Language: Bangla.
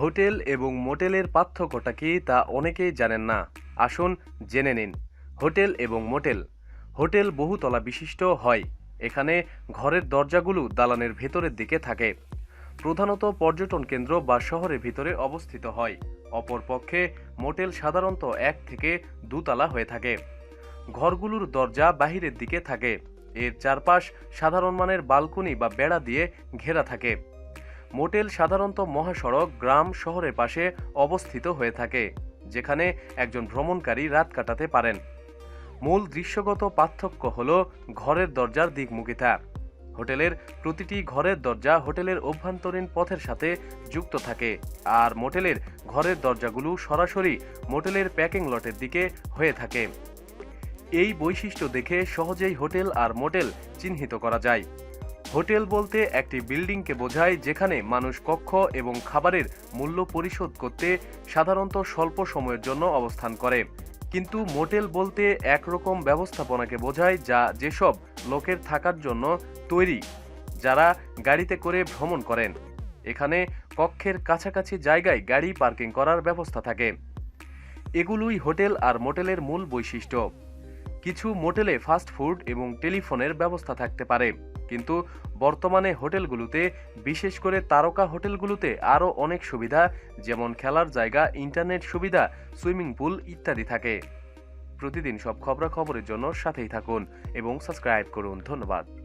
হোটেল এবং মোটেলের পার্থক্যটা কি তা অনেকেই জানেন না। আসুন জেনে নিন। হোটেল এবং মোটেল। হোটেল বহুতলা বিশিষ্ট হয়। এখানে ঘরের দরজাগুলো দালানের ভেতরের দিকে থাকে। প্রধানত পর্যটন কেন্দ্র বা শহরের ভিতরে অবস্থিত হয়। অপরপক্ষে মোটেল সাধারণত এক থেকে দুতলা হয়ে থাকে। ঘরগুলোর দরজা বাহিরের দিকে থাকে। এর চারপাশ সাধারণ মানের বালকনি বা বেড়া দিয়ে ঘেরা থাকে। মোটেল সাধারণত মহাসড়ক গ্রাম শহরের পাশে অবস্থিত হয়ে থাকে, যেখানে একজন ভ্রমণকারী রাত কাটাতে পারেন। মূল দৃশ্যগত পার্থক্য হল ঘরের দরজার দিকমুখিতা। হোটেলের প্রতিটি ঘরের দরজা হোটেলের অভ্যন্তরীণ পথের সাথে যুক্ত থাকে, আর মোটেলের ঘরের দরজাগুলো সরাসরি মোটেলের প্যাকিং লটের দিকে হয়ে থাকে। এই বৈশিষ্ট্য দেখে সহজেই হোটেল আর মোটেল চিহ্নিত করা যায়। হোটেল বলতে একটি বিল্ডিংকে বোঝায় যেখানে মানুষ কক্ষ এবং খাবারের মূল্য পরিশোধ করতে সাধারণত স্বল্প সময়ের জন্য অবস্থান করে। কিন্তু মোটেল বলতে একরকম ব্যবস্থাপনাকে বোঝায় যা যেসব লোকের থাকার জন্য তৈরি, যারা গাড়িতে করে ভ্রমণ করেন। এখানে কক্ষের কাছাকাছি জায়গায় গাড়ি পার্কিং করার ব্যবস্থা থাকে। এগুলোই হোটেল আর মোটেলের মূল বৈশিষ্ট্য। কিছু মোটেলে ফাস্ট ফুড এবং টেলিফোনের ব্যবস্থা থাকতে পারে। কিন্তু বর্তমানে হোটেলগুলোতে, বিশেষ করে তারকা হোটেলগুলোতে আরও অনেক সুবিধা, যেমন খেলার জায়গা, ইন্টারনেট সুবিধা, সুইমিং পুল ইত্যাদি থাকে। প্রতিদিন সব খবরাখবরের জন্য সাথেই থাকুন এবং সাবস্ক্রাইব করুন। ধন্যবাদ।